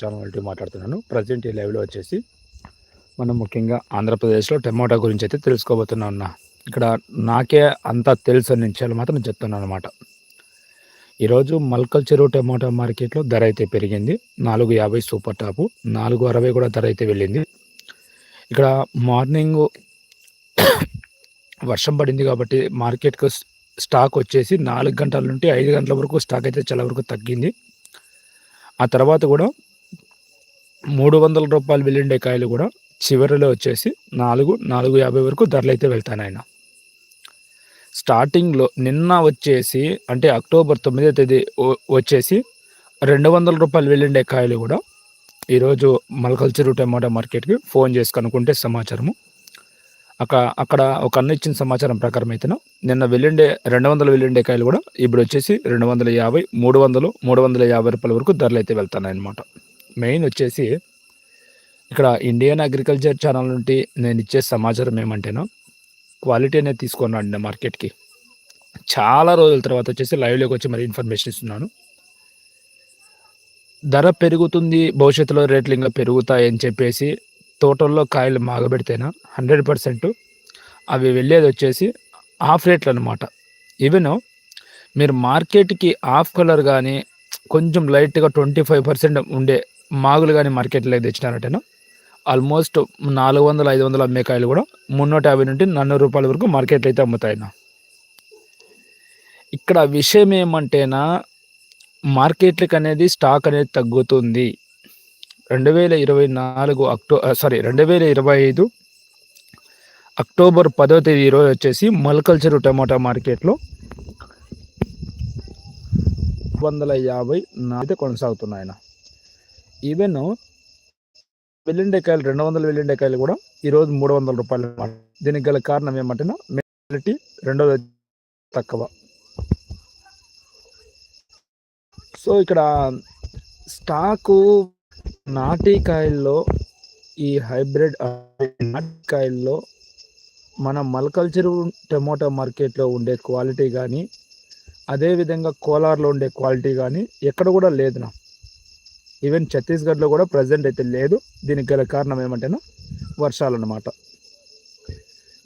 Channel మాట్లాడుతున్నాను. Present ఈ లైవ్లో వచ్చేసి మనం ముఖ్యంగా ఆంధ్రప్రదేశ్లో టమాటా గురించి అయితే తెలుసుకోబోతున్నా ఉన్నా ఇక్కడ నాకే అంతా తెలుసు అని విషయాలు మాత్రం చెప్తున్నాను అనమాట ఈరోజు మల్కల్ చెరువు టమాటా మార్కెట్లో ధర అయితే పెరిగింది. నాలుగు యాభై సూపర్ టాపు నాలుగు అరవై కూడా ధర అయితే వెళ్ళింది. ఇక్కడ మార్నింగ్ వర్షం పడింది కాబట్టి మార్కెట్కు స్టాక్ వచ్చేసి నాలుగు గంటల నుండి ఐదు గంటల వరకు స్టాక్ అయితే చాలా వరకు తగ్గింది. ఆ తర్వాత కూడా మూడు వందల రూపాయలు వెళ్ళిండే కాయలు కూడా చివరిలో వచ్చేసి నాలుగు నాలుగు యాభై వరకు ధరలు అయితే వెళ్తాను ఆయన స్టార్టింగ్లో నిన్న వచ్చేసి అంటే అక్టోబర్ తొమ్మిదో తేదీ వచ్చేసి రెండు వందల రూపాయలు వెళ్ళిండే కాయలు కూడా ఈరోజు మల్కల్చరు టమాటా మార్కెట్కి ఫోన్ చేసి కనుక్కుంటే సమాచారము. అక్కడ అక్కడ ఒక అన్న ఇచ్చిన సమాచారం ప్రకారం అయితే నిన్న వెళ్ళిండే రెండు వందలు వెళ్ళిండే కాయలు కూడా ఇప్పుడు వచ్చేసి రెండు వందల యాభై మూడు వందలు మూడు వందల యాభై రూపాయల వరకు ధరలు అయితే వెళ్తానన్నమాట అనమాట మెయిన్ వచ్చేసి ఇక్కడ ఇండియన్ అగ్రికల్చర్ ఛానల్ నుండి నేను ఇచ్చే సమాచారం ఏమంటేనో క్వాలిటీ అనేది తీసుకున్నాను మార్కెట్కి. చాలా రోజుల తర్వాత వచ్చేసి లైవ్లోకి వచ్చి మరి ఇన్ఫర్మేషన్ ఇస్తున్నాను. ధర పెరుగుతుంది భవిష్యత్తులో రేట్లు ఇంకా పెరుగుతాయని చెప్పేసి తోటల్లో కాయలు మాగబెడితేనా హండ్రెడ్ పర్సెంట్ అవి వెళ్ళేది వచ్చేసి ఆఫ్ రేట్లు అనమాట ఈవెన్ మీరు మార్కెట్కి ఆఫ్ కలర్ కానీ కొంచెం లైట్గా ట్వంటీ ఫైవ్ పర్సెంట్ ఉండే మాగులు కానీ మార్కెట్లో తెచ్చినారంటేనా ఆల్మోస్ట్ నాలుగు వందల ఐదు వందల అమ్మే కాయలు కూడా మున్నూట యాభై నుండి నన్నూరు రూపాయల వరకు మార్కెట్లో అయితే అమ్ముతాయినా ఇక్కడ విషయం ఏమంటేనా మార్కెట్లకు అనేది స్టాక్ అనేది తగ్గుతుంది. రెండు వేల ఇరవై నాలుగు అక్టో సారీ రెండు వేల ఇరవై ఐదు అక్టోబర్ పదో తేదీ ఈరోజు వచ్చేసి మల్కల్చరు టమాటా మార్కెట్లో వందల యాభై అయితే కొనసాగుతున్నాయన ఈవెన్ వెల్లిండకాయలు రెండు వందల వెల్లిండకాయలు కూడా ఈరోజు మూడు వందల రూపాయలు దీనికి గల కారణం ఏమంటే మెజారిటీ రెండోది తక్కువ. సో ఇక్కడ స్టాకు నాటికాయల్లో ఈ హైబ్రిడ్ నాటికాయల్లో మన మల్కల్చర్ టమోటా మార్కెట్లో ఉండే క్వాలిటీ కానీ అదేవిధంగా కోలార్లో ఉండే క్వాలిటీ కానీ ఎక్కడ కూడా లేదు నా ఈవెన్ ఛత్తీస్గఢ్లో కూడా ప్రజెంట్ అయితే లేదు. దీనికి గల కారణం ఏమంటేనా వర్షాలు అన్నమాట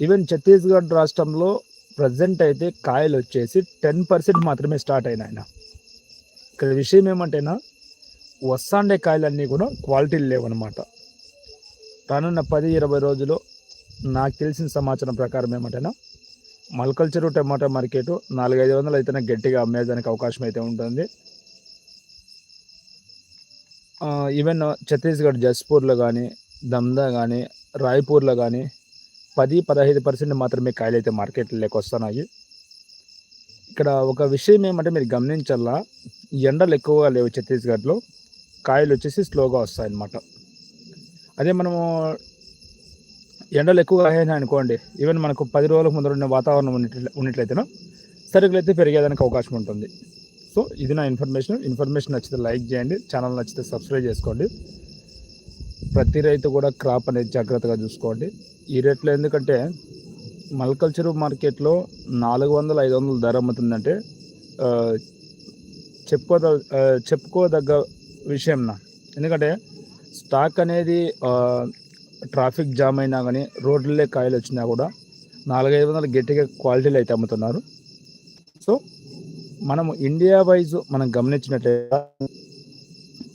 ఈవెన్ ఛత్తీస్గఢ్ రాష్ట్రంలో ప్రజెంట్ అయితే కాయలు వచ్చేసి టెన్ పర్సెంట్ మాత్రమే స్టార్ట్ అయినాయన. ఇక్కడ విషయం ఏమంటేనా వస్తాండే కాయలన్నీ కూడా క్వాలిటీలు లేవన్నమాట. రానున్న పది ఇరవై రోజులు నాకు తెలిసిన సమాచారం ప్రకారం ఏమంటేనా మల్కల్చరు టమాటా మార్కెట్ నాలుగైదు వందలు అయితేనే గట్టిగా అమ్మేదానికి అవకాశం అయితే ఉంటుంది. ఈవెన్ ఛత్తీస్గఢ్ జస్పూర్లో కానీ దమ్దా కానీ రాయ్పూర్లో కానీ పది పదహైదు పర్సెంట్ మాత్రమే కాయలు అయితే మార్కెట్లోకి వస్తున్నాయి. ఇక్కడ ఒక విషయం ఏమంటే మీరు గమనించాలా ఎండలు ఎక్కువగా లేవు ఛత్తీస్గఢ్లో కాయలు వచ్చేసి స్లోగా వస్తాయన్నమాట. అదే మనము ఎండలు ఎక్కువగా అయ్యాయి అనుకోండి ఈవెన్ మనకు పది రోజులకు ముందు ఉన్న వాతావరణం ఉన్నట్లయితేనో సరుకులు అయితే పెరిగేదానికి అవకాశం ఉంటుంది. సో ఇది నా ఇన్ఫర్మేషన్. ఇన్ఫర్మేషన్ నచ్చితే లైక్ చేయండి. ఛానల్ నచ్చితే సబ్స్క్రైబ్ చేసుకోండి. ప్రతి రైతు కూడా క్రాప్ అనేది జాగ్రత్తగా చూసుకోండి. ఈ రేట్లో ఎందుకంటే మల్కల్చర్ మార్కెట్లో నాలుగు వందల ఐదు వందల ధర అమ్ముతుందంటే చెప్పుకోద చెప్పుకోదగ్గ విషయం నా. ఎందుకంటే స్టాక్ అనేది ట్రాఫిక్ జామ్ అయినా కానీ రోడ్లే కాయలు వచ్చినా కూడా నాలుగైదు వందల గట్టిగా క్వాలిటీలు అయితే అమ్ముతున్నారు. మనము ఇండియా వైజ్ మనం గమనించినట్లయితే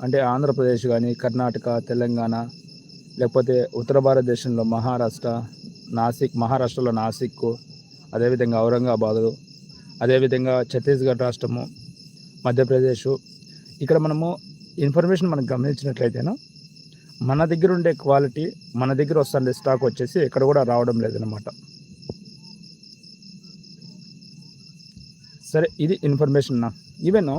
అంటే ఆంధ్రప్రదేశ్ కానీ కర్ణాటక తెలంగాణ లేకపోతే ఉత్తర భారతదేశంలో మహారాష్ట్ర నాసిక్ మహారాష్ట్రలో నాసిక్ అదేవిధంగా ఔరంగాబాదు అదేవిధంగా ఛత్తీస్గఢ్ రాష్ట్రము మధ్యప్రదేశ్. ఇక్కడ మనము ఇన్ఫర్మేషన్ మనం గమనించినట్లయితేనా మన దగ్గర ఉండే క్వాలిటీ మన దగ్గర వస్తుండే స్టాక్ వచ్చేసి ఎక్కడ కూడా రావడం లేదనమాట సరే ఇది ఇన్ఫర్మేషన్ నా. ఈవెన్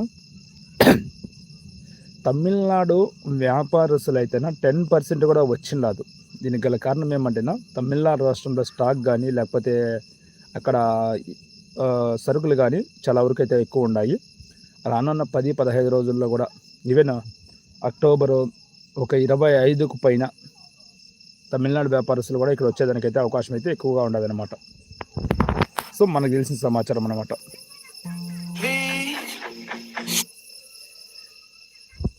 తమిళనాడు వ్యాపారస్తులు అయితేనా టెన్ పర్సెంట్ కూడా వచ్చిండదు. దీనికి గల కారణం ఏమంటేనా తమిళనాడు రాష్ట్రంలో స్టాక్ కానీ లేకపోతే అక్కడ సరుకులు కానీ చాలా వరకు అయితే ఎక్కువ ఉన్నాయి రానున్న పది పదహైదు రోజుల్లో కూడా ఈవెన్ అక్టోబరు ఒక ఇరవై ఐదుకు పైన తమిళనాడు వ్యాపారస్తులు కూడా ఇక్కడ వచ్చేదానికైతే అవకాశం అయితే ఎక్కువగా ఉండదనమాట సో మనకు తెలిసిన సమాచారం అనమాట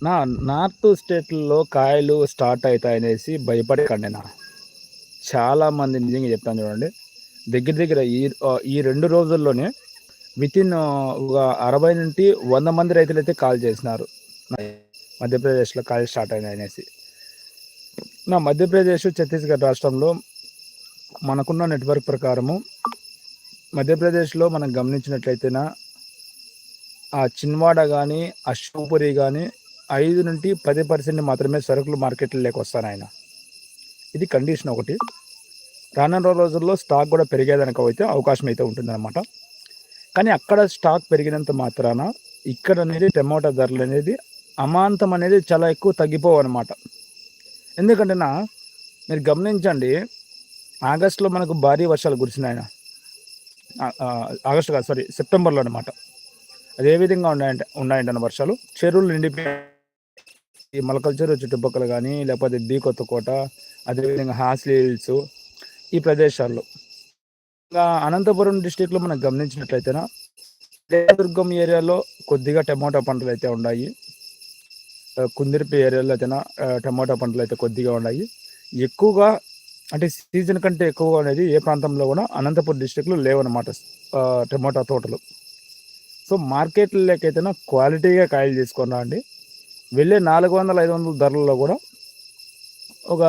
నా నార్త్ స్టేట్లలో కాయలు స్టార్ట్ అవుతాయనేసి భయపడకండి నా. చాలామంది నిజంగా చెప్తాను చూడండి. దగ్గర దగ్గర ఈ ఈ రెండు రోజుల్లోనే వితిన్ ఒక అరవై నుండి వంద మంది రైతులు అయితే కాల్ చేసినారు. మధ్యప్రదేశ్లో కాల్ స్టార్ట్ అయినాయి అనేసి నా మధ్యప్రదేశ్ ఛత్తీస్గఢ్ రాష్ట్రంలో మనకున్న నెట్వర్క్ ప్రకారము మధ్యప్రదేశ్లో మనం గమనించినట్లయితేనా ఆ చిన్వాడ కానీ ఆ షూపురి కానీ ఐదు నుండి పది పర్సెంట్ మాత్రమే సరుకులు మార్కెట్లో లేకొస్తాను ఆయన. ఇది కండిషన్ ఒకటి. రానున్న రోజుల్లో స్టాక్ కూడా పెరిగేదానికి అయితే అవకాశం అయితే ఉంటుందన్నమాట. కానీ అక్కడ స్టాక్ పెరిగినంత మాత్రాన ఇక్కడ అనేది టమోటా ధరలు అనేది అమాంతం అనేది చాలా ఎక్కువ తగ్గిపోవు అనమాట ఎందుకంటే నా మీరు గమనించండి ఆగస్టులో మనకు భారీ వర్షాలు కురిసినాయన ఆగస్టు కాదు సారీ సెప్టెంబర్లో అనమాట అదే విధంగా ఉన్నాయంటే ఉన్నాయంటే వర్షాలు. చెరువులు నిండిపోయి ఈ మలకల చెరువు చుట్టుపక్కల కానీ లేకపోతే బీ కొత్తకోట అదేవిధంగా హాస్లీ హిల్స్ ఈ ప్రదేశాల్లో. ఇంకా అనంతపురం డిస్టిక్లో మనం గమనించినట్లయితేనా దుర్గం ఏరియాలో కొద్దిగా టమోటా పంటలు అయితే ఉన్నాయి. కుందిరిపి ఏరియాలో అయితే టమోటా పంటలు అయితే కొద్దిగా ఉన్నాయి. ఎక్కువగా అంటే సీజన్ కంటే ఎక్కువగా అనేది ఏ ప్రాంతంలో కూడా అనంతపురం డిస్టిక్లో లేవన్నమాట టమోటా తోటలు. సో మార్కెట్లకైతేనా క్వాలిటీగా కాయలు తీసుకున్నా అండి వెళ్ళే నాలుగు వందల ఐదు వందల ధరలలో కూడా ఒక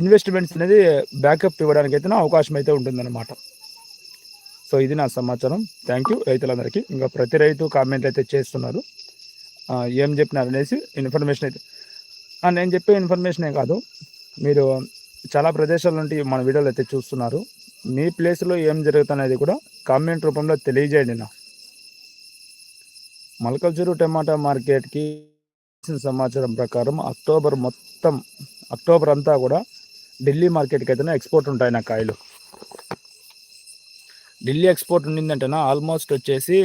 ఇన్వెస్ట్మెంట్స్ అనేది బ్యాకప్ ఇవ్వడానికి అయితే అవకాశం అయితే ఉంటుందన్నమాట. సో ఇది నా సమాచారం. థ్యాంక్ యూ రైతులందరికీ. ఇంకా ప్రతి రైతు కామెంట్లు అయితే చేస్తున్నారు. ఏం చెప్పినారు అనేసి ఇన్ఫర్మేషన్ అయితే నేను చెప్పే ఇన్ఫర్మేషనే కాదు. మీరు చాలా ప్రదేశాల నుండి మన వీడియోలు అయితే చూస్తున్నారు. మీ ప్లేస్లో ఏం జరుగుతున్నది కూడా కామెంట్ రూపంలో తెలియజేయండి నా మలకల్చూరు టమాటా మార్కెట్కి సమాచారం ప్రకారం అక్టోబర్ మొత్తం అక్టోబర్ అంతా కూడా ఢిల్లీ మార్కెట్కి అయితేనే ఎక్స్పోర్ట్ ఉంటాయి నా కాయలు. ఢిల్లీ ఎక్స్పోర్ట్ ఉండిందంటేనా ఆల్మోస్ట్ వచ్చేసి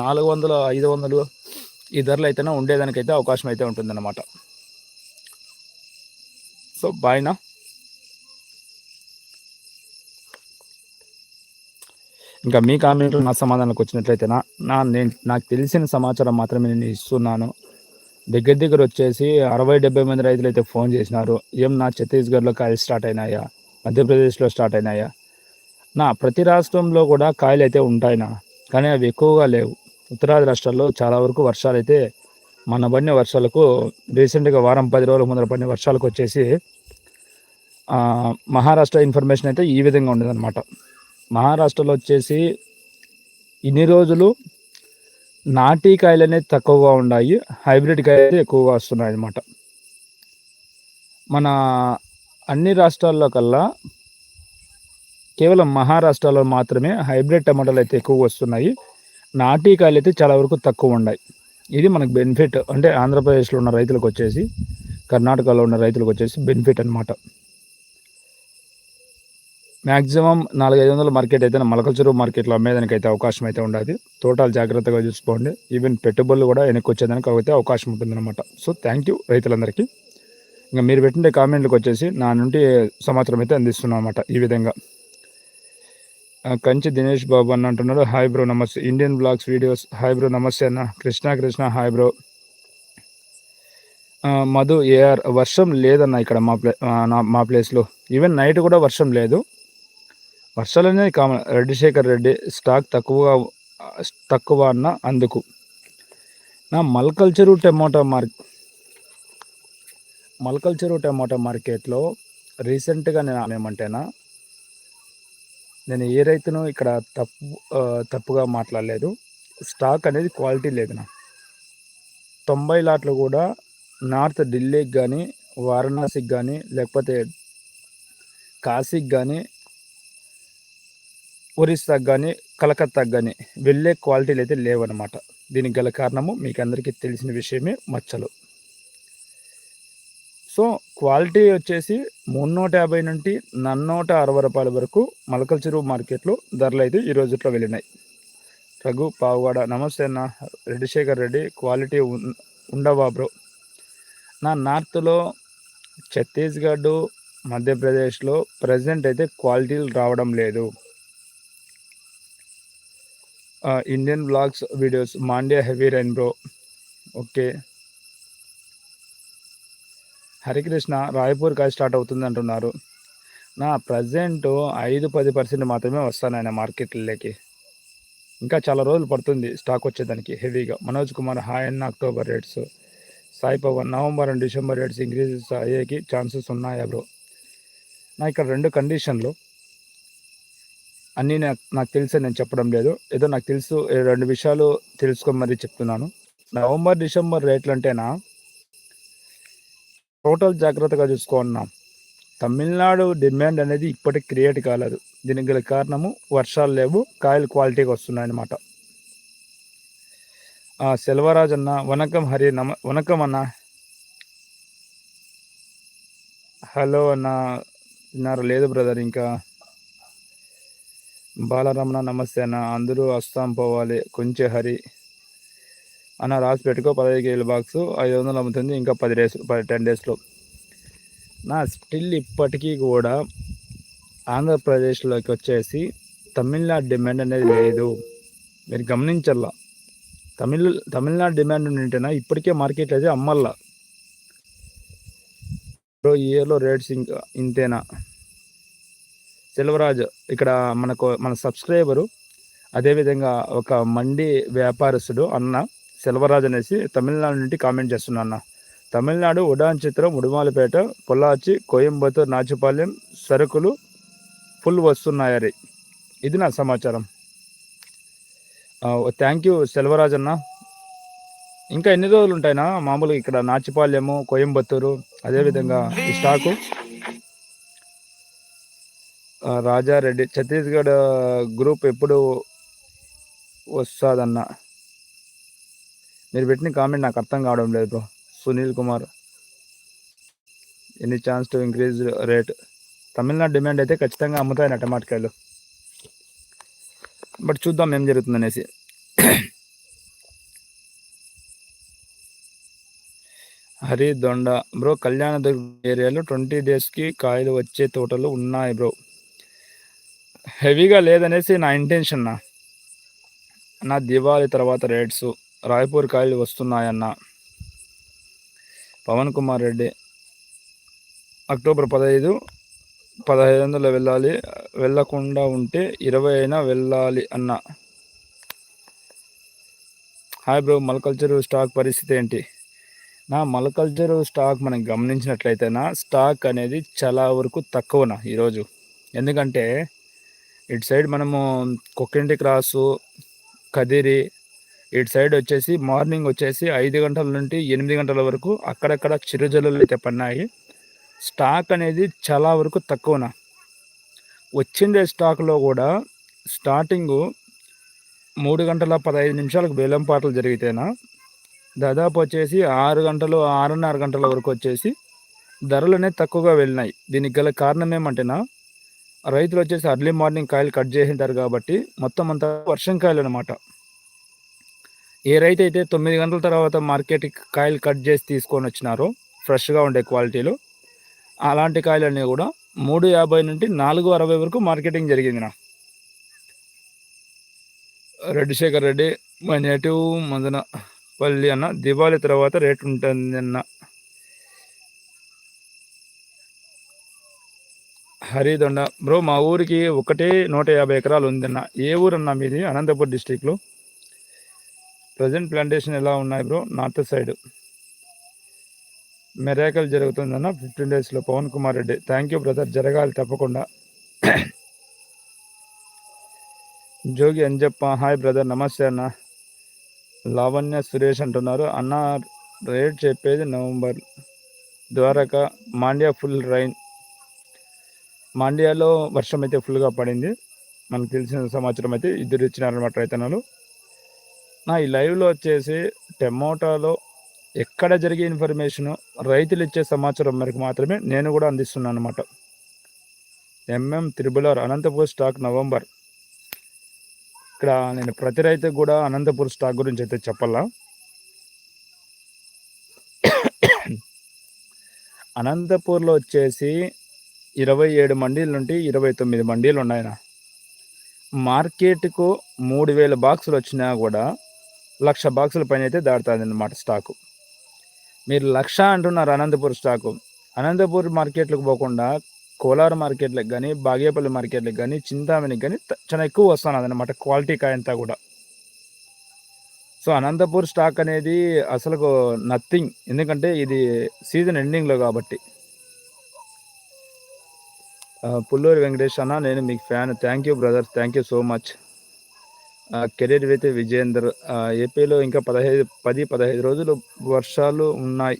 నాలుగు వందలు ఐదు వందలు ఈ ధరలు అయితేనే ఉండేదానికైతే అవకాశం అయితే ఉంటుందన్నమాట. సో బాయ్నా ఇంకా మీ కామెంట్లు నా సమాధానానికి వచ్చినట్లయితేనా? నా నేను నాకు తెలిసిన సమాచారం మాత్రమే నేను ఇస్తున్నాను. దగ్గర దగ్గర వచ్చేసి అరవై డెబ్బై మంది రైతులు అయితే ఫోన్ చేసినారు. ఏం నా ఛత్తీస్గఢ్లో కాయలు స్టార్ట్ అయినాయా? మధ్యప్రదేశ్లో స్టార్ట్ అయినాయా? నా ప్రతి రాష్ట్రంలో కూడా కాయలు అయితే ఉంటాయినా? కానీ అవి ఎక్కువగా లేవు. ఉత్తరాది రాష్ట్రాల్లో చాలా వరకు వర్షాలు అయితే మన పడిన వర్షాలకు రీసెంట్గా వారం పది రోజుల ముందర పడిన వర్షాలకు వచ్చేసి మహారాష్ట్ర ఇన్ఫర్మేషన్ అయితే ఈ విధంగా ఉండదన్నమాట. మహారాష్ట్రలో వచ్చేసి ఇన్ని రోజులు నాటీ కాయలు అనేది తక్కువగా ఉన్నాయి హైబ్రిడ్ కాయలు ఎక్కువగా వస్తున్నాయి అన్నమాట మన అన్ని రాష్ట్రాల్లో కల్లా కేవలం మహారాష్ట్రలో మాత్రమే హైబ్రిడ్ టమాటాలు అయితే ఎక్కువగా వస్తున్నాయి నాటీ కాయలు అయితే చాలా వరకు తక్కువ ఉన్నాయి. ఇది మనకు బెనిఫిట్ అంటే ఆంధ్రప్రదేశ్లో ఉన్న రైతులకు వచ్చేసి కర్ణాటకలో ఉన్న రైతులకు వచ్చేసి బెనిఫిట్ అనమాట మ్యాక్సిమం నాలుగైదు వందల మార్కెట్ అయితే మలకల చెరువు మార్కెట్లో అమ్మేదానికి అయితే అవకాశం అయితే ఉండదు. తోటలు జాగ్రత్తగా చూసుకోండి. ఈవెన్ పెట్టుబడులు కూడా వెనక్కి వచ్చేదానికి అయితే అవకాశం ఉంటుందన్నమాట. సో థ్యాంక్ యూ రైతులందరికీ. ఇంకా మీరు పెట్టిన కామెంట్లకు వచ్చేసి నా నుండి సమాచారం అయితే అందిస్తున్నాం అనమాట ఈ విధంగా. కంచి దినేష్ బాబు అన్న అంటున్నాడు హాయ్ బ్రో నమస్తే. Indian blogs videos hi bro నమస్తే అన్న. Krishna Krishna hi bro Madhu A R వర్షం లేదన్న ఇక్కడ మా ప్లే మా ప్లేస్లో ఈవెన్ నైట్ కూడా వర్షం లేదు. వర్షాలు అనేది కామన్ రెడ్డిశేఖర్ రెడ్డి స్టాక్ తక్కువగా తక్కువ అన్న అందుకు. నా మల్కల్చరు టమోటా మార్క్ మల్కల్చరు టమోటా మార్కెట్లో రీసెంట్గా నేను ఏమంటేనా నేను ఏ రైతును ఇక్కడ తప్పు తప్పుగా మాట్లాడలేదు. స్టాక్ అనేది క్వాలిటీ లేదు నా. తొంభై లాట్లు కూడా నార్త్ ఢిల్లీకి కానీ వారణాసికి కానీ లేకపోతే కాశీకి కానీ ఒరిస్సాకు కానీ కలకత్తాకు కానీ వెళ్ళే క్వాలిటీలు అయితే లేవన్నమాట. దీనికి గల కారణము మీకు అందరికీ తెలిసిన విషయమే మచ్చలు. సో క్వాలిటీ వచ్చేసి మున్నూట యాభై నుండి నన్నూట అరవై రూపాయల వరకు మలకల చెరువు మార్కెట్లో ధరలు అయితే ఈ రోజుట్లో వెళ్ళినాయి. రఘు పావుగాడ నమస్తే అన్న. రెడ్డిశేఖర్ రెడ్డి క్వాలిటీ ఉండవా బ్రో? నా నార్త్లో ఛత్తీస్గఢ్ మధ్యప్రదేశ్లో ప్రజెంట్ అయితే క్వాలిటీలు రావడం లేదు. Indian blogs videos Mandya heavy rain bro okay Harikrishna Raipur కాయ స్టార్ట్ అవుతుంది అంటున్నారు. నా ప్రజెంట్ ఐదు పది పర్సెంట్ మాత్రమే వస్తాను ఆయన మార్కెట్లకి ఇంకా చాలా రోజులు పడుతుంది స్టాక్ వచ్చేదానికి హెవీగా మనోజ్ కుమార్ హాయ్ అన్న October rates Sai Pavan November and December rates increases అయ్యేకి chances ఉన్నాయా బ్రో నా ఇక్కడ రెండు కండిషన్లు అన్నీ నాకు నాకు తెలిసే నేను చెప్పడం లేదు. ఏదో నాకు తెలుసు రెండు విషయాలు తెలుసుకొని మరీ చెప్తున్నాను. నవంబర్ డిసెంబర్ రేట్లు అంటేనా టోటల్ జాగ్రత్తగా చూసుకున్నాం తమిళనాడు డిమాండ్ అనేది ఇప్పటికి క్రియేట్ కాలేదు. దీనికి గల కారణము వర్షాలు లేవు కాయలు క్వాలిటీగా వస్తున్నాయి అన్నమాట సెల్వరాజ్ అన్న వనకం హరి నమ వనకం అన్న. హలో అన్న విన్నారు? లేదు బ్రదర్ ఇంకా. బాలరమణ నమస్తే అన్న. అందరూ వస్తాం పోవాలి. కొంచెం హరి. అన్న రాసి పెట్టుకో. పదహైదు కేజీల బాక్స్. ఐదు వందలు అమ్ముతుంది. ఇంకా పది డేస్ పది టెన్ డేస్లో నా స్టిల్ ఇప్పటికీ కూడా ఆంధ్రప్రదేశ్లోకి వచ్చేసి తమిళనాడు డిమాండ్ అనేది లేదు. మీరు గమనించాల తమిళ తమిళనాడు డిమాండ్ ఉంటేనా ఇప్పటికే మార్కెట్ అయితే అమ్మల్లా. ఈ ఇయర్లో రేట్స్ ఇంకా ఇంతేనా? సెల్వరాజ్ ఇక్కడ మనకు మన సబ్స్క్రైబరు అదేవిధంగా ఒక మండి వ్యాపారస్తుడు అన్న సెల్వరాజ్ అనేసి తమిళనాడు నుండి కామెంట్ చేస్తున్నా అన్న. తమిళనాడు ఉడాన్ చిత్రం ఉడుమాలపేట పొల్లాచి కోయంబత్తూర్ నాచుపాలెం సరుకులు ఫుల్ వస్తున్నాయని ఇది నా సమాచారం. థ్యాంక్ యూ సెల్వరాజ్ అన్న. ఇంకా ఎన్ని రోజులు ఉంటాయినా మామూలుగా ఇక్కడ నాచిపాలెము కోయంబత్తూరు అదేవిధంగా ఈ స్టాకు. రాజారెడ్డి ఛత్తీస్గఢ్ గ్రూప్ ఎప్పుడు వస్తుందన్న? మీరు పెట్టిన కామెంట్ నాకు అర్థం కావడం లేదు bro. Sunil Kumar any chance to increase rate? Tamil Nadu demand అయితే ఖచ్చితంగా అమ్ముతాయి టమాటకాయలు బట్ చూద్దాం ఏం జరుగుతుంది అనేసి హరి దొండ బ్రో కళ్యాణ ఏరియాలో ట్వంటీ డేస్కి కాయలు వచ్చే తోటలు ఉన్నాయి బ్రో. హెవీగా లేదనేసి నా ఇంటెన్షన్ నా. నా తర్వాత రేట్స్ రాయపూర్ కాయలు వస్తున్నాయన్న. పవన్ కుమార్ రెడ్డి అక్టోబర్ పదహైదు పదహైదు వందలు వెళ్ళాలి వెళ్ళకుండా ఉంటే ఇరవై అయినా వెళ్ళాలి అన్న. హాయ్ బ్రో మలకల్చరు స్టాక్ పరిస్థితి ఏంటి? నా మలకల్చరు స్టాక్ మనం గమనించినట్లయితేనా స్టాక్ అనేది చాలా వరకు తక్కువనా ఈరోజు? ఎందుకంటే ఇటు సైడ్ మనము కొక్కింటి క్రాసు కదిరి ఇటు సైడ్ వచ్చేసి మార్నింగ్ వచ్చేసి ఐదు గంటల నుండి ఎనిమిది గంటల వరకు అక్కడక్కడ చిరుజల్లులు అయితే పడినాయి స్టాక్ అనేది చాలా వరకు తక్కువన? వచ్చిందే స్టాక్లో కూడా స్టార్టింగు మూడు గంటల పదహైదు నిమిషాలకు వేలం పాటలు జరిగితేనా? దాదాపు వచ్చేసి ఆరు గంటలు ఆరున్నర గంటల వరకు వచ్చేసి ధరలు అనేది తక్కువగా వెళ్ళినాయి. దీనికి గల కారణం ఏమంటేనా? రైతులు వచ్చేసి అర్లీ మార్నింగ్ కాయలు కట్ చేసింటారు కాబట్టి మొత్తం అంతా వర్షం కాయలు అనమాట ఏ రైతు అయితే తొమ్మిది గంటల తర్వాత మార్కెట్కి కాయలు కట్ చేసి తీసుకొని వచ్చినారో ఫ్రెష్గా ఉండే క్వాలిటీలు అలాంటి కాయలన్నీ కూడా మూడు యాభై నుండి నాలుగు అరవై వరకు మార్కెటింగ్ జరిగింది నా రెడ్డి శేఖర్ రెడ్డి మై నేటివ్ మదనపల్లి అన్న దివాళీ తర్వాత రేట్ ఉంటుంది అన్న హరిదొండ. బ్రో మా ఊరికి ఒకటే నూట యాభై ఎకరాలు ఉందన్న ఏ ఊరు మీది? అనంతపూర్ డిస్టిక్లో ప్రజెంట్ ప్లాంటేషన్ ఎలా ఉన్నాయి బ్రో? North side. మెరాకల్ జరుగుతుందన్న ఫిఫ్టీన్ డేస్లో Pavan Kumar Reddy. Thank you brother. జరగాలి తప్పకుండా. Jogi Anjappa hi brother. నమస్తే అన్న. లావణ్య సురేష్ అంటున్నారు. అన్న రేట్ చెప్పేది November. Dwaraka Mandya full rain. మాండ్యాలో వర్షం అయితే ఫుల్గా పడింది. మనకు తెలిసిన సమాచారం అయితే ఇద్దరు ఇచ్చినారనమాట రైతన్నలు. నా ఈ లైవ్లో వచ్చేసి టమోటాలో ఎక్కడ జరిగే ఇన్ఫర్మేషన్ రైతులు ఇచ్చే సమాచారం మేరకు మాత్రమే నేను కూడా అందిస్తున్నాను అనమాట M M triple R Anantapur stock November. ఇక్కడ నేను ప్రతి రైతు కూడా అనంతపూర్ స్టాక్ గురించి అయితే చెప్పాలా? అనంతపూర్లో వచ్చేసి ఇరవై ఏడు మండీలు నుండి ఇరవై తొమ్మిది మండీలు ఉన్నాయి మార్కెట్కు మూడు వేల బాక్సులు వచ్చినా కూడా లక్ష బాక్సుల పైన అయితే దాడుతుంది అన్నమాట స్టాకు. మీరు లక్ష అంటున్నారు అనంతపురం స్టాకు. అనంతపూర్ మార్కెట్లకు పోకుండా కోలార్ మార్కెట్లకు కానీ బాగేపల్లి మార్కెట్లకు కానీ చింతామణికి కానీ చాలా ఎక్కువ వస్తున్నది అనమాట క్వాలిటీ కాయంతా కూడా. సో అనంతపూర్ స్టాక్ అనేది అసలు నథింగ్. ఎందుకంటే ఇది సీజన్ ఎండింగ్లో కాబట్టి. పుల్లూరి వెంకటేష్ అన్న నేను మీకు fan thank you brother thank you so much career with Vijender ఏపీలో ఇంకా పదహైదు పది పదహైదు రోజులు వర్షాలు ఉన్నాయి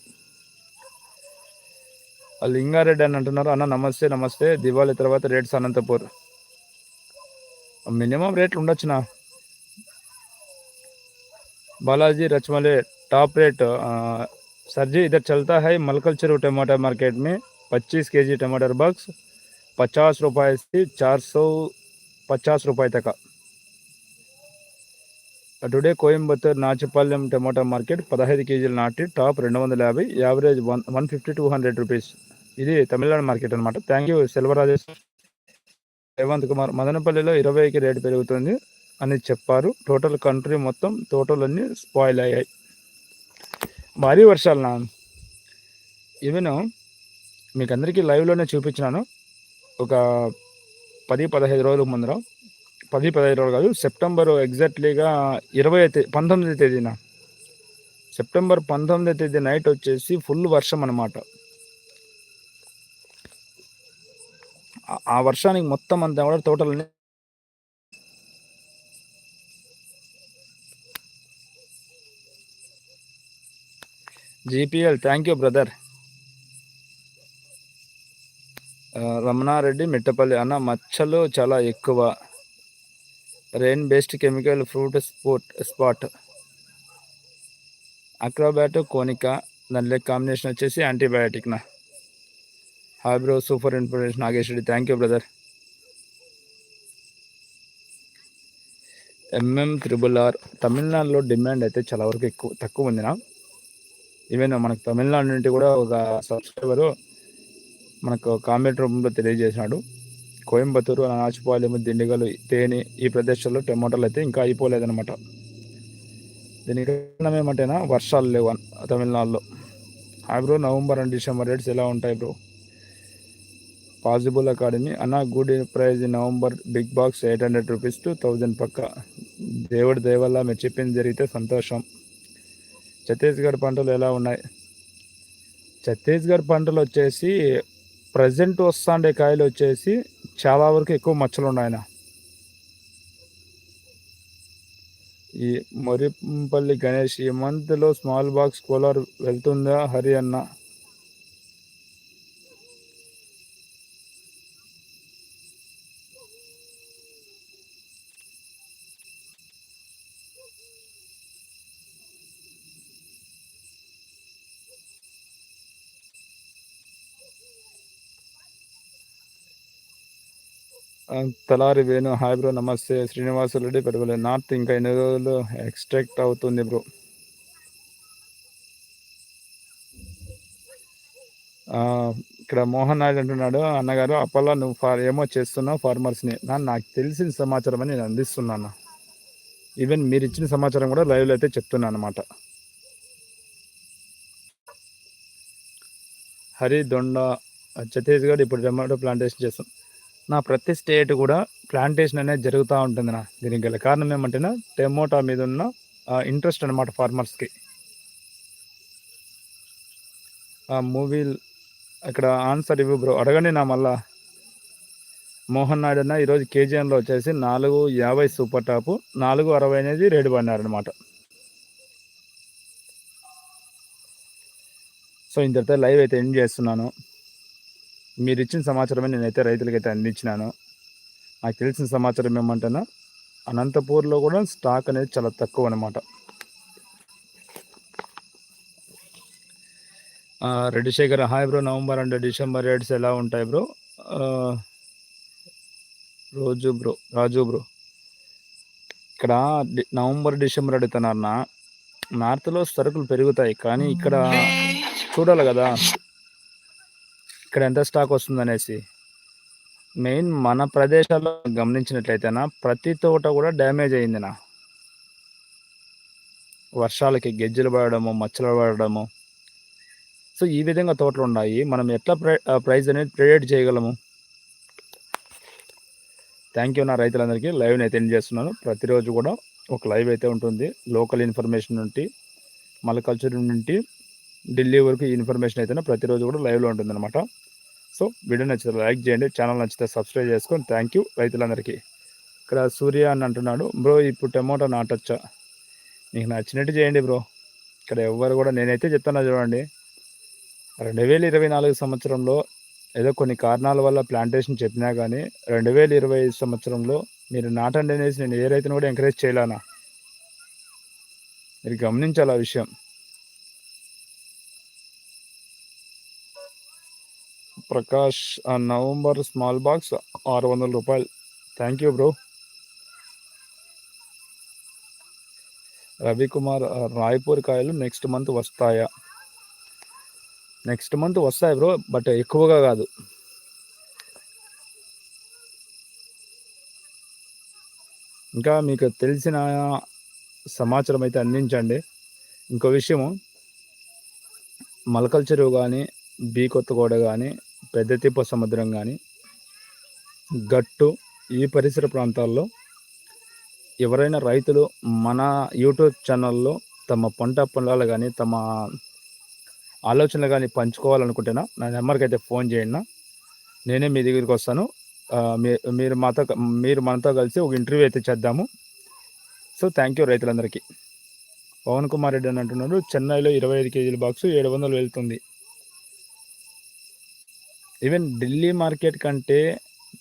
లింగారెడ్డి అని అంటున్నారు అన్న నమస్తే నమస్తే దివాళీ తర్వాత రేట్స్ అనంతపూర్ మినిమం రేట్లు ఉండొచ్చునా बालाजी रचमले टॉप रेट सर जी इधर चलता है मलकल चरू टमाटर मार्केट में 25 के जी टमाटर बॉक्स पचास रुपये से चार सौ पचास रुपये तक today Coimbatore Nachupalem tomato market పదహైదు కేజీల నాటి టాప్ రెండు వందల యాభై average one one fifty two hundred rupees ఇది తమిళనాడు మార్కెట్ అనమాట థ్యాంక్ యూ సెల్వరాజేష్ రేవంత్ కుమార్ మదనపల్లిలో ఇరవైకి రేటు పెరుగుతుంది అని చెప్పారు టోటల్ కంట్రీ మొత్తం తోటలన్నీ స్పాయిల్ అయ్యాయి భారీ వర్షాలు నా ఈవెన్ మీకు అందరికీ లైవ్లోనే చూపించినాను ఒక పది పదహైదు రోజుల ముందర పది పదహైదు రోజులు కాదు సెప్టెంబర్ ఎగ్జాక్ట్లీగా ఇరవై పంతొమ్మిది తేదీన. సెప్టెంబర్ పంతొమ్మిది తేదీ నైట్ వచ్చేసి ఫుల్ వర్షం అనమాట ఆ వర్షానికి మొత్తం అంతా కూడా తోటలన్నీ GPL thank you brother. Ramanareddy Mittapalli అన్న మచ్చలు చాలా ఎక్కువ. Rain based chemical fruit sport spot అక్రోబ్యాట్ కోనిక దాని కాంబినేషన్ వచ్చేసి యాంటీబయాటిక్నా హాబ్రో super information Nageswari thank you brother M M triple R తమిళనాడులో డిమాండ్ అయితే చాలా వరకు ఎక్కువ తక్కువ ఉందినా ఈవెన్ మనకు తమిళనాడు నుండి కూడా ఒక సబ్స్క్రైబరు మనకు కామెంట్ రూపంలో తెలియజేసినాడు కోయంబత్తూరు అనాచిపాలెము దిండిగలు తేని ఈ ప్రదేశాల్లో టమాటాలు అయితే ఇంకా అయిపోలేదన్నమాట. దీనికి కారణం ఏమంటేనా వర్షాలు లేవు తమిళనాడులో. Hi bro November and December rates ఎలా ఉంటాయి బ్రో? పాసిబుల్ అకాడమీ అన్న good price November big box eight hundred rupees to thousand పక్క. దేవుడి దేవల్ల మీరు చెప్పింది జరిగితే సంతోషం. ఛత్తీస్గఢ్ పంటలు ఎలా ఉన్నాయి? ఛత్తీస్గఢ్ పంటలు వచ్చేసి ప్రజెంట్ వస్తుండే కాయలు వచ్చేసి చాలా వరకు ఎక్కువ మచ్చలు ఉన్నాయన ఈ మరిపల్లి గణేష్ ఈ మంత్లో స్మాల్ బాక్స్ కూలర్ వెళ్తుందా? హరి అన్న. తలారి వేణు హాయ్ బ్రో నమస్తే. శ్రీనివాస రెడ్డి పెరగలే నార్త్ ఇంకా ఎన్ని రోజులు ఎక్స్ట్రాక్ట్ అవుతుంది బ్రో? ఇక్కడ మోహన్ నాయుడు అంటున్నాడు. అన్నగారు అప్పలా నువ్వు ఫార్ ఏమో చేస్తున్నావు ఫార్మర్స్ని. నాన్న నాకు తెలిసిన సమాచారం అని నేను అందిస్తున్నాను. ఈవెన్ మీరు ఇచ్చిన సమాచారం కూడా లైవ్లో అయితే చెప్తున్నాను అనమాట హరి దొండ ఛత్తీస్గఢ్ ఇప్పుడు టమాటో ప్లాంటేషన్ చేస్తాం. నా ప్రతి స్టేట్ కూడా ప్లాంటేషన్ అనేది జరుగుతూ ఉంటుంది నా దీనికి గల కారణం ఏమంటేనా టెమోటా మీద ఉన్న ఇంట్రెస్ట్ అనమాట ఫార్మర్స్కి. ఆ మూవీ అక్కడ ఆన్సర్ ఇవ్వు బ్రో. అడగండి నా మళ్ళా. మోహన్ నాయుడు అన్న ఈరోజు కేజీఎన్లో వచ్చేసి నాలుగు యాభై సూపర్ టాపు నాలుగు అరవై అనేది రేటు పడినారనమాట సో ఇంతటితో లైవ్ అయితే ఎండ్ చేస్తున్నాను. మీరు ఇచ్చిన సమాచారమే నేనైతే రైతులకైతే అందించినాను. నాకు తెలిసిన సమాచారం ఏమంటేనా అనంతపూర్లో కూడా స్టాక్ అనేది చాలా తక్కువ అనమాట Reddy Sekhar hi bro November and December rates ఎలా ఉంటాయి బ్రో? రోజు బ్రో రాజు బ్రో. ఇక్కడ నవంబర్ డిసెంబర్ అడుగుతున్నారన్న నార్త్లో సరుకులు పెరుగుతాయి కానీ ఇక్కడ చూడాలి కదా. ఇక్కడ ఎంత స్టాక్ వస్తుంది అనేసి మెయిన్ మన ప్రదేశాల్లో గమనించినట్లయితేనా ప్రతి తోట కూడా డ్యామేజ్ అయిందినా. వర్షాలకి గెజ్జలు పడడము మచ్చలు పడడము. సో ఈ విధంగా తోటలు ఉన్నాయి. మనం ఎట్లా ప్రైజ్ అనేది ప్రిడేట్ చేయగలము? థ్యాంక్ యూ నా రైతులందరికీ. లైవ్ని అయితే ఎండ్ చేస్తున్నాను. ప్రతిరోజు కూడా ఒక లైవ్ అయితే ఉంటుంది. లోకల్ ఇన్ఫర్మేషన్ నుండి మలకల్చర్ నుండి ఢిల్లీ వరకు ఈ ఇన్ఫర్మేషన్ అయితే ప్రతిరోజు కూడా లైవ్లో ఉంటుంది అనమాట సో వీడియో నచ్చితే లైక్ చేయండి ఛానల్ నచ్చితే సబ్స్క్రైబ్ చేసుకొని థ్యాంక్ యూ రైతులందరికీ. ఇక్కడ సూర్య అని అంటున్నాడు. బ్రో ఇప్పుడు టమోటా నాటచ్చా? మీకు నచ్చినట్టు చేయండి బ్రో. ఇక్కడ ఎవ్వరు కూడా నేనైతే చెప్తున్నా చూడండి. రెండు వేల ఇరవై నాలుగు సంవత్సరంలో ఏదో కొన్ని కారణాల వల్ల ప్లాంటేషన్ చెప్పినా కానీ రెండు వేల ఇరవై ఐదు సంవత్సరంలో మీరు నాటండి అనేసి నేను ఏ రైతును కూడా ఎంకరేజ్ చేయలేనా? మీరు గమనించాలి ఆ విషయం. ప్రకాష్ నవంబర్ స్మాల్ బాక్స్ ఆరు వందల రూపాయలు. Thank you bro Ravikumar Raipur కాయలు నెక్స్ట్ మంత్ వస్తాయా? నెక్స్ట్ మంత్ వస్తాయి బ్రో బట్ ఎక్కువగా కాదు. ఇంకా మీకు తెలిసిన సమాచారం అయితే అందించండి. ఇంకో విషయము మలకల్ చెరువు కానీ బీ కొత్తగూడ కానీ పెద్ద తిప్ప సముద్రం కానీ గట్టు ఈ పరిసర ప్రాంతాల్లో ఎవరైనా రైతులు మన యూట్యూబ్ ఛానల్లో తమ పంట పొలాలు కానీ తమ ఆలోచనలు కానీ పంచుకోవాలనుకుంటేనా నా నెంబర్కి అయితే ఫోన్ చేయండి. నేనే మీ దగ్గరికి వస్తాను. మీరు మాతో మీరు మనతో కలిసి ఒక ఇంటర్వ్యూ అయితే చేద్దాము. సో థ్యాంక్ యూ రైతులందరికీ. పవన్ కుమార్ రెడ్డి అని అంటున్నారు చెన్నైలో ఇరవై ఐదు కేజీల బాక్స్ ఏడు వందలు వెళ్తుంది. ఈవెన్ ఢిల్లీ మార్కెట్ కంటే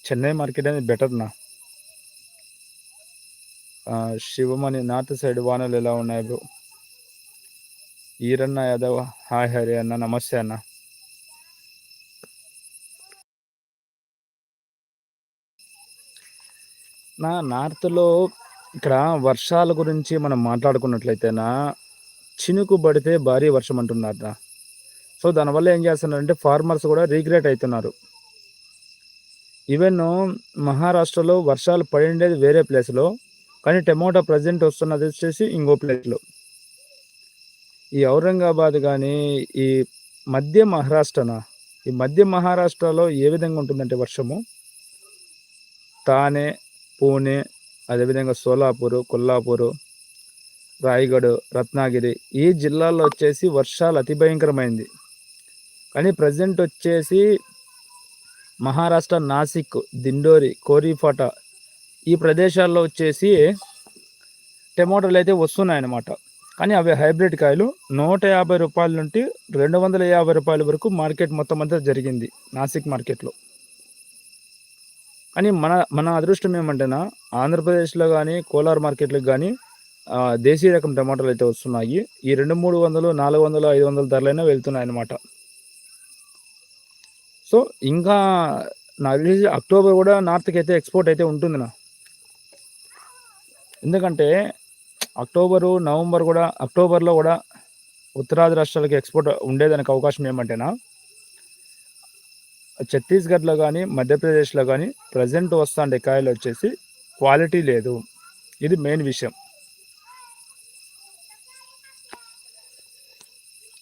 చెన్నై మార్కెట్ అనేది బెటర్ నా. శివమణి నార్త్ సైడ్ వానలు ఎలా ఉన్నాయి బ్రో ఈరన్న యాదవ్ హాయ్ హరి అన్న నమస్తే అన్న. నా నార్త్లో ఇక్కడ వర్షాల గురించి మనం మాట్లాడుకున్నట్లయితేనా చినుకు పడితే భారీ వర్షం అంటున్నారు సో దానివల్ల ఏం చేస్తున్నారంటే ఫార్మర్స్ కూడా రీగ్రేట్ అవుతున్నారు. ఈవెన్ మహారాష్ట్రలో వర్షాలు పడిండేది వేరే ప్లేస్లో కానీ టమోటా ప్రజెంట్ వస్తున్నది వచ్చేసి ఇంకో ప్లేస్లో ఈ ఔరంగాబాద్ కానీ ఈ మధ్య మహారాష్ట్రన? ఈ మధ్య మహారాష్ట్రలో ఏ విధంగా ఉంటుందంటే వర్షము? తానే పూణే అదేవిధంగా సోలాపూరు కొల్లాపూరు రాయగఢ్ రత్నాగిరి ఈ జిల్లాల్లో వచ్చేసి వర్షాలు అతి భయంకరమైంది. కానీ ప్రజెంట్ వచ్చేసి మహారాష్ట్ర నాసిక్ దిండోరి కోరిఫాట ఈ ప్రదేశాల్లో వచ్చేసి టమోటాలు అయితే వస్తున్నాయన్నమాట. కానీ అవి హైబ్రిడ్ కాయలు. నూట యాభై రూపాయల నుండి రెండు వందల యాభై రూపాయల వరకు మార్కెట్ మొత్తం అంతా జరిగింది నాసిక్ మార్కెట్లో. కానీ మన మన అదృష్టం ఏమంటేనా ఆంధ్రప్రదేశ్లో కానీ కోలార్ మార్కెట్లకు కానీ దేశీయ రకం టమాటాలు అయితే వస్తున్నాయి. ఈ రెండు మూడు వందలు నాలుగు వందలు ఐదు వందల ధరలైనా వెళ్తున్నాయి అన్నమాట సో ఇంకా నాకు తెలిసి అక్టోబర్ కూడా నార్త్కి అయితే ఎక్స్పోర్ట్ అయితే ఉంటుంది నా. ఎందుకంటే అక్టోబరు నవంబర్ కూడా అక్టోబర్లో కూడా ఉత్తరాది రాష్ట్రాలకి ఎక్స్పోర్ట్ ఉండేదానికి అవకాశం ఏమంటేనా ఛత్తీస్గఢ్లో కానీ మధ్యప్రదేశ్లో కానీ ప్రజెంట్ వస్తుండే కాయలు వచ్చేసి క్వాలిటీ లేదు. ఇది మెయిన్ విషయం.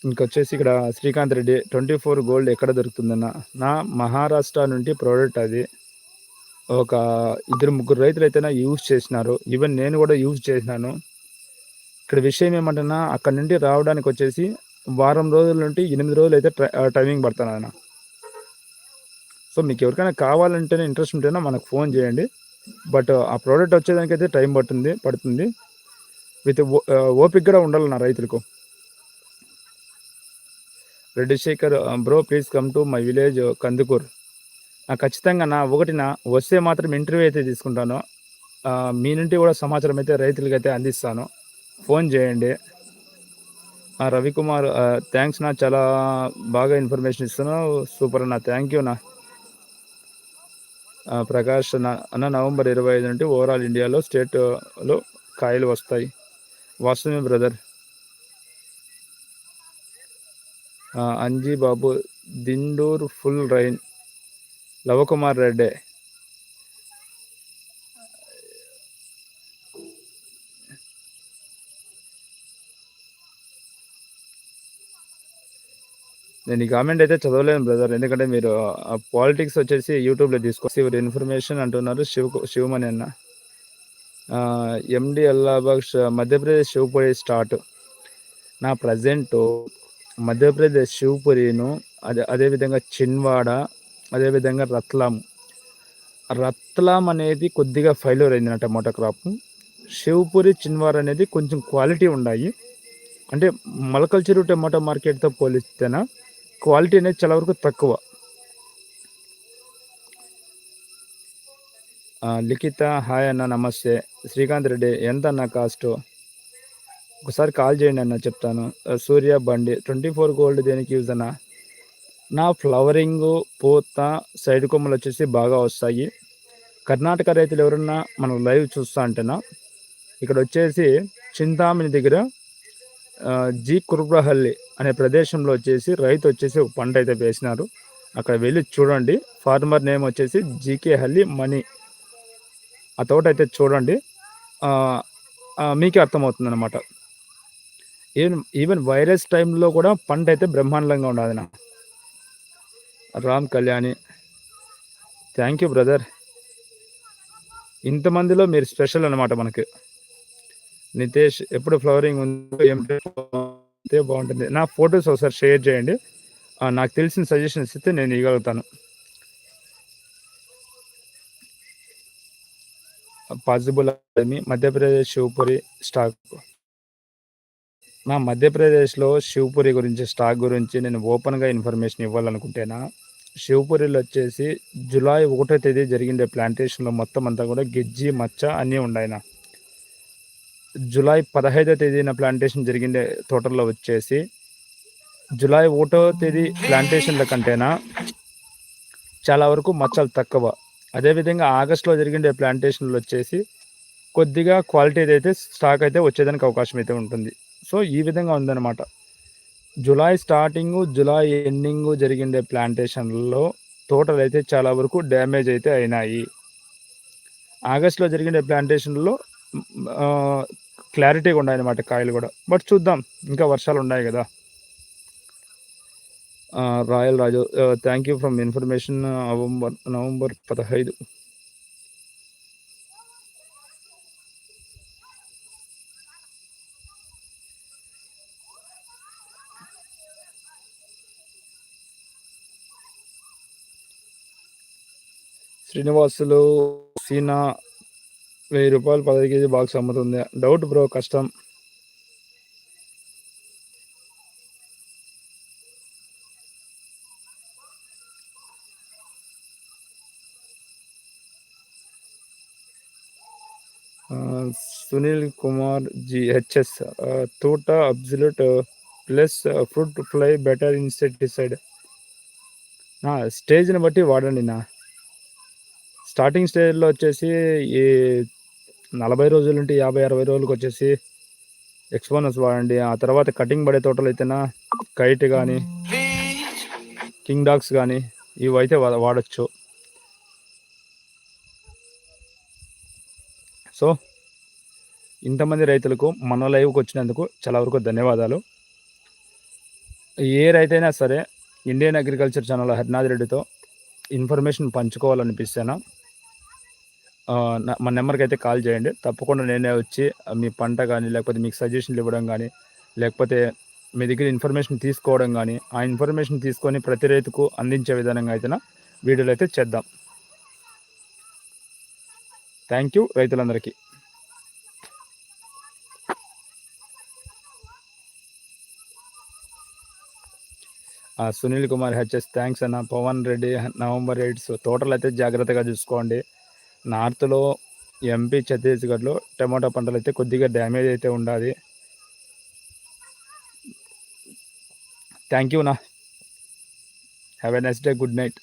ఇంకొచ్చేసి ఇక్కడ Srikanth Reddy twenty four gold ఎక్కడ దొరుకుతుందన్న. నా మహారాష్ట్ర నుండి ప్రోడక్ట్ అది. ఒక ఇద్దరు ముగ్గురు రైతులు అయితేనే యూజ్ చేసినారు. ఈవెన్ నేను కూడా యూజ్ చేసినాను. ఇక్కడ విషయం ఏమంటున్నా అక్కడ నుండి రావడానికి వచ్చేసి వారం రోజుల నుండి ఎనిమిది రోజులు అయితే టైమింగ్ పడతాను అన్న సో మీకు ఎవరికైనా కావాలంటేనే ఇంట్రెస్ట్ ఉంటేనే మనకు ఫోన్ చేయండి. బట్ ఆ ప్రోడక్ట్ వచ్చేదానికి అయితే టైం పడుతుంది. పడుతుంది విత్ ఓపిక్ కూడా ఉండాలి నా రైతులకు. Reddyshekhar bro please come to my village Kandukur. ఖచ్చితంగా నా ఒకటి నా వస్తే మాత్రం ఇంటర్వ్యూ అయితే తీసుకుంటాను. మీ నుండి కూడా సమాచారం అయితే రైతులకి అయితే అందిస్తాను. ఫోన్ చేయండి. రవికుమార్ థ్యాంక్స్ నా చాలా బాగా ఇన్ఫర్మేషన్ ఇస్తున్నావు. సూపర్ అన్న థ్యాంక్ యూ నా. ప్రకాష్ అన్న నవంబర్ ఇరవై ఐదు నుండి ఓవరాల్ ఇండియాలో స్టేట్లో కాయలు వస్తాయి. వాస్తవమే brother. Anji Babu Dindur full rain Lavakumar Reddy. నేను ఈ కామెంట్ అయితే చదవలేను బ్రదర్ ఎందుకంటే మీరు పాలిటిక్స్ వచ్చేసి యూట్యూబ్లో తీసుకొచ్చి ఇన్ఫర్మేషన్ అంటున్నారు శివ శివమణి అన్న. ఎండి అల్లాబక్ష్ మధ్యప్రదేశ్ శివపడి స్టార్ట్. నా ప్రజెంట్ మధ్యప్రదేశ్ శివపురిను అదే అదేవిధంగా చిన్వాడ అదేవిధంగా రత్లాం. రత్లాం అనేది కొద్దిగా ఫెయిల్యూర్ అయింది నా టమాటో క్రాప్. శివపురి చిన్వాడ అనేది కొంచెం క్వాలిటీ ఉన్నాయి అంటే మొలకల చెరువు టమాటో మార్కెట్తో పోలిస్తేనా క్వాలిటీ అనేది చాలా వరకు తక్కువ. లిఖిత హాయ్ అన్న నమస్తే. శ్రీకాంత్ రెడ్డి ఎంత అన్న కాస్ట్? ఒకసారి కాల్ చేయండి అన్న చెప్తాను. Surya Bandi twenty four gold దేనికి యూజ్ అన్న? నా ఫ్లవరింగ్ పూత సైడ్ కొమ్మలు వచ్చేసి బాగా వస్తాయి. కర్ణాటక రైతులు ఎవరన్నా మనం లైవ్ చూస్తా అంటేనా? ఇక్కడ వచ్చేసి చింతామణి దగ్గర జీ కుర్బ్రహల్లి అనే ప్రదేశంలో వచ్చేసి రైతు వచ్చేసి ఒక పంట అయితే వేసినారు. అక్కడ వెళ్ళి చూడండి. ఫార్మర్ నేమ్ వచ్చేసి జీకే హల్లి మనీ ఆ తోట అయితే చూడండి. మీకే అర్థమవుతుంది అనమాట ఈవెన్ ఈవెన్ వైరస్ టైంలో కూడా పంట అయితే బ్రహ్మాండంగా ఉండదు నా Ram Kalyani thank you brother ఇంతమందిలో మీరు స్పెషల్ అనమాట మనకు. నితేష్ ఎప్పుడు ఫ్లవరింగ్ ఉందో ఏమిటో బాగుంటుంది. నా ఫొటోస్ ఒకసారి షేర్ చేయండి. నాకు తెలిసిన సజెషన్స్ ఇస్తే నేను ఇవ్వగలుగుతాను. Possible academy Madhya Pradesh Shivpuri stock నా మధ్యప్రదేశ్లో శివపురి గురించి స్టాక్ గురించి నేను ఓపెన్గా ఇన్ఫర్మేషన్ ఇవ్వాలనుకుంటేనా? శివపురిలో వచ్చేసి జులై ఒకటో తేదీ జరిగిండే ప్లాంటేషన్లో మొత్తం అంతా కూడా గిజ్జి మచ్చ అన్నీ ఉన్నాయినా జులై పదహైదో తేదీన ప్లాంటేషన్ జరిగిండే తోటల్లో వచ్చేసి జులై ఒకటో తేదీ ప్లాంటేషన్ల కంటేనా చాలా వరకు మచ్చలు తక్కువ. అదేవిధంగా ఆగస్టులో జరిగిండే ప్లాంటేషన్లు వచ్చేసి కొద్దిగా క్వాలిటీ అయితే స్టాక్ అయితే వచ్చేదానికి అవకాశం అయితే ఉంటుంది. సో ఈ విధంగా ఉందన్నమాట. జులై స్టార్టింగ్ జులై ఎండింగ్ జరిగిండే ప్లాంటేషన్లో తోటలు అయితే చాలా వరకు డ్యామేజ్ అయితే అయినాయి. ఆగస్టులో జరిగిన ప్లాంటేషన్లో క్లారిటీగా ఉన్నాయన్నమాట కాయలు కూడా. బట్ చూద్దాం ఇంకా వర్షాలు ఉన్నాయి కదా. Royal Raju thank you from information November November పదహైదు. శ్రీనివాసులు సీనా వెయ్యి రూపాయలు పదహైదు కేజీ బాక్స్ అమ్ముతుంది. డౌట్ బ్రో కష్టం. సునీల్ కుమార్ జి హెచ్ఎస్ తోట absolute plus fruit fly better insecticide. స్టేజ్ని బట్టి వాడండి నా. స్టార్టింగ్ స్టేజ్లో వచ్చేసి ఈ నలభై రోజుల నుండి యాభై అరవై రోజులకు వచ్చేసి ఎక్స్పోనస్ వాడండి. ఆ తర్వాత కటింగ్ పడే తోటలు అయితేనా కైట్ కానీ కింగ్ డాగ్స్ కానీ ఇవి అయితే వాడచ్చు. సో ఇంతమంది రైతులకు మన లైవ్కి వచ్చినందుకు చాలా వరకు ధన్యవాదాలు. ఏ రైతైనా సరే ఇండియన్ అగ్రికల్చర్ ఛానల్ హరినాథ్ రెడ్డితో ఇన్ఫర్మేషన్ పంచుకోవాలనిపిస్తేనా మా నెంబర్కి అయితే కాల్ చేయండి. తప్పకుండా నేనే వచ్చి మీ పంట కానీ లేకపోతే మీకు సజెషన్లు ఇవ్వడం కానీ లేకపోతే మీ దగ్గర ఇన్ఫర్మేషన్ తీసుకోవడం కానీ ఆ ఇన్ఫర్మేషన్ తీసుకొని ప్రతి రైతుకు అందించే విధానంగా అయితే వీడియోలు అయితే చేద్దాం. థ్యాంక్ యూ రైతులందరికీ. సునీల్ కుమార్ హెచ్ఎస్ థ్యాంక్స్ అన్న. పవన్ రెడ్డి నవంబర్ ఎయిట్స్ తోటలు అయితే జాగ్రత్తగా చూసుకోండి. నార్త్లో ఎంపీ ఛత్తీస్గఢ్లో టమాటా పంటలు అయితే కొద్దిగా డ్యామేజ్ అయితే ఉండాలి థ్యాంక్ యూ నా have a next day good night.